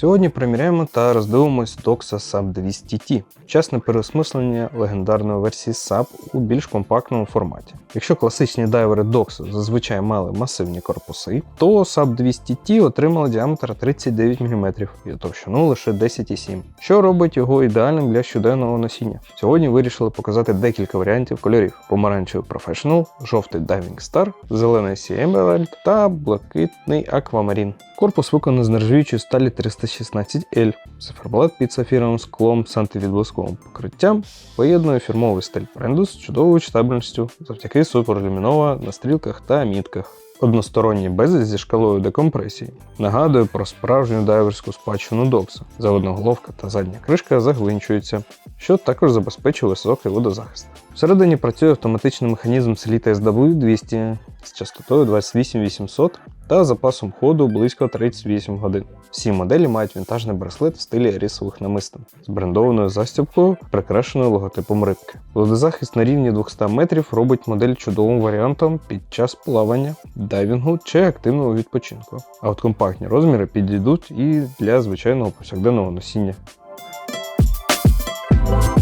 Сьогодні приміряємо та роздивимось Doxa SAP 200T, чесне переосмислення легендарної версії SAP у більш компактному форматі. Якщо класичні дайвери Doxa зазвичай мали масивні корпуси, то SAP 200T отримали діаметр 39 мм і товщину лише 10,7, що робить його ідеальним для щоденного носіння. Сьогодні вирішили показати декілька варіантів кольорів: помаранчевий Professional, жовтий Diving Star, зелений Sea Emerald та блакитний Aquamarine. Корпус виконаний з нержавіючої сталі 316L. Циферблат під сафіровим склом з антивідблисковим покриттям поєднує фірмовий стиль бренду з чудовою читабельністю завдяки суперлюмінова на стрілках та мітках. Односторонній безліч зі шкалою декомпресії нагадує про справжню дайверську спадщину докса. Заводна головка та задня кришка загвинчуються, що також забезпечує високий водозахист. Всередині працює автоматичний механізм Selita SW200 з частотою 28800 та запасом ходу близько 38 годин. Всі моделі мають вінтажний браслет в стилі рісових намистин з брендованою застібкою, прикрашеною логотипом рибки. Водозахист на рівні 200 метрів робить модель чудовим варіантом під час плавання, дайвінгу чи активного відпочинку. А от компактні розміри підійдуть і для звичайного повсякденного носіння.